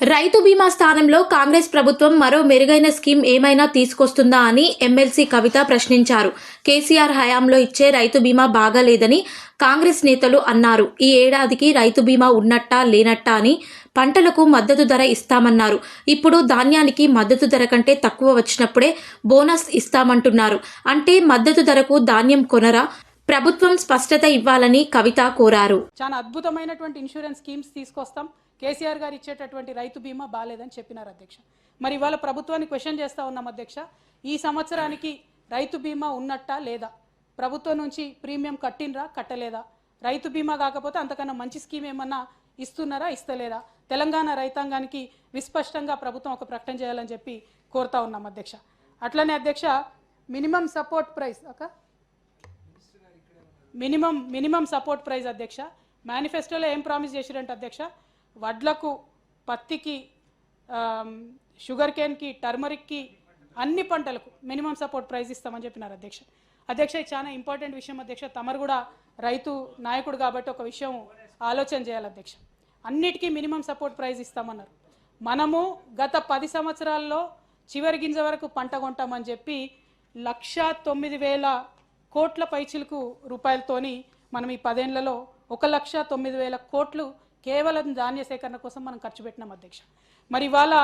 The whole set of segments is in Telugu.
రైతు బీమా స్థానంలో కాంగ్రెస్ ప్రభుత్వం మరో మెరుగైన స్కీమ్ ఏమైనా తీసుకొస్తుందా అని ఎమ్మెల్సీ కవిత ప్రశ్నించారు. కేసీఆర్ హయాంలో ఇచ్చే రైతు బీమా బాగాలేదని కాంగ్రెస్ నేతలు అన్నారు. ఈ ఏడాదికి రైతు బీమా ఉన్నట్టా లేనట్టా అని పంటలకు మద్దతు ధర ఇస్తామన్నారు. ఇప్పుడు ధాన్యానికి మద్దతు ధర కంటే తక్కువ వచ్చినప్పుడే బోనస్ ఇస్తామంటున్నారు. అంటే మద్దతు ధరకు ధాన్యం కొనరా? ప్రభుత్వం స్పష్టత ఇవ్వాలని కవిత కోరారు. చాలా అద్భుతమైనటువంటి ఇన్సూరెన్స్ స్కీమ్స్ తీసుకొస్తాం. కేసీఆర్ గారు ఇచ్చేటటువంటి రైతు బీమా బాగాలేదని చెప్పినారు అధ్యక్ష. మరి ఇవాళ ప్రభుత్వాన్ని క్వశ్చన్ చేస్తా ఉన్నాం అధ్యక్ష. ఈ సంవత్సరానికి రైతు బీమా ఉన్నట్టా లేదా? ప్రభుత్వం నుంచి ప్రీమియం కట్టినరా కట్టలేదా? రైతు బీమా కాకపోతే అంతకన్నా మంచి స్కీమ్ ఏమన్నా ఇస్తున్నారా ఇస్తలేదా? తెలంగాణ రైతాంగానికి విస్పష్టంగా ప్రభుత్వం ఒక ప్రకటన చేయాలని చెప్పి కోరుతా ఉన్నాం అధ్యక్ష. అట్లనే అధ్యక్ష మినిమం సపోర్ట్ ప్రైస్ ఒక మినిమం మినిమం సపోర్ట్ ప్రైస్ అధ్యక్ష. మేనిఫెస్టోలో ఏం ప్రామిస్ చేసిరంటే అధ్యక్ష? వడ్లకు పత్తికి షుగర్ కేన్కి టర్మరిక్కి అన్ని పంటలకు మినిమం సపోర్ట్ ప్రైస్ ఇస్తామని చెప్పినారు అధ్యక్ష. అధ్యక్ష చాలా ఇంపార్టెంట్ విషయం అధ్యక్ష. తమరు కూడా రైతు నాయకుడు కాబట్టి ఒక విషయం ఆలోచన చేయాలి అధ్యక్ష. అన్నిటికీ మినిమం సపోర్ట్ ప్రైస్ ఇస్తామన్నారు. మనము గత పది సంవత్సరాల్లో చివరి గింజ వరకు పంట కొంటామని చెప్పి లక్ష తొమ్మిది వేల కోట్ల పైచిలకు రూపాయలతోని మనం ఈ పదేళ్ళలో ఒక లక్ష తొమ్మిది వేల కోట్లు కేవలం ధాన్య సేకరణ కోసం మనం ఖర్చు పెట్టినాం అధ్యక్ష. మరి ఇవాళ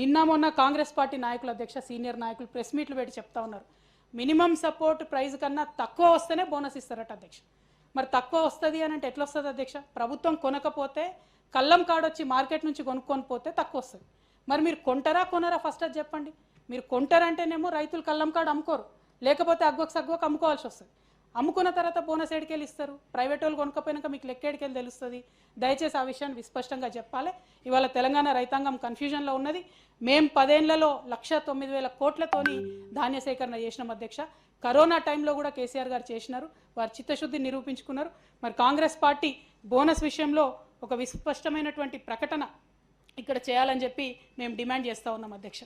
నిన్న మొన్న కాంగ్రెస్ పార్టీ నాయకులు అధ్యక్ష సీనియర్ నాయకులు ప్రెస్ మీట్లు పెట్టి చెప్తా ఉన్నారు. మినిమం సపోర్ట్ ప్రైస్ కన్నా తక్కువ వస్తేనే బోనస్ ఇస్తారట అధ్యక్ష. మరి తక్కువ వస్తుంది అని అంటే ఎట్లా వస్తుంది అధ్యక్ష? ప్రభుత్వం కొనకపోతే కళ్ళం కాడ వచ్చి మార్కెట్ నుంచి కొనుక్కొని పోతే తక్కువ వస్తుంది. మరి మీరు కొంటారా కొనరా? ఫస్ట్ అది చెప్పండి. మీరు కొంటారంటేనేమో రైతులు కళ్ళం కాడ అమ్ముకోరు. లేకపోతే అగ్గొక సగ్గొక అమ్ముకోవాల్సి వస్తుంది. అమ్ముకున్న తర్వాత బోనస్ ఏడికెళ్ళి ఇస్తారు. ప్రైవేట్ వాళ్ళు కొనుక్కపోయినాక మీకు లెక్కేడికెళ్ళి తెలుస్తుంది. దయచేసి ఆ విషయాన్ని విస్పష్టంగా చెప్పాలి. ఇవాళ తెలంగాణ రైతాంగం కన్ఫ్యూజన్లో ఉన్నది. మేం పదేళ్ళలో లక్ష తొమ్మిది వేల కోట్లతోని ధాన్య సేకరణ చేసినాం అధ్యక్ష. కరోనా టైంలో కూడా కేసీఆర్ గారు చేసినారు. వారు చిత్తశుద్ధి నిరూపించుకున్నారు. మరి కాంగ్రెస్ పార్టీ బోనస్ విషయంలో ఒక విస్పష్టమైనటువంటి ప్రకటన ఇక్కడ చేయాలని చెప్పి మేము డిమాండ్ చేస్తూ ఉన్నాం అధ్యక్ష.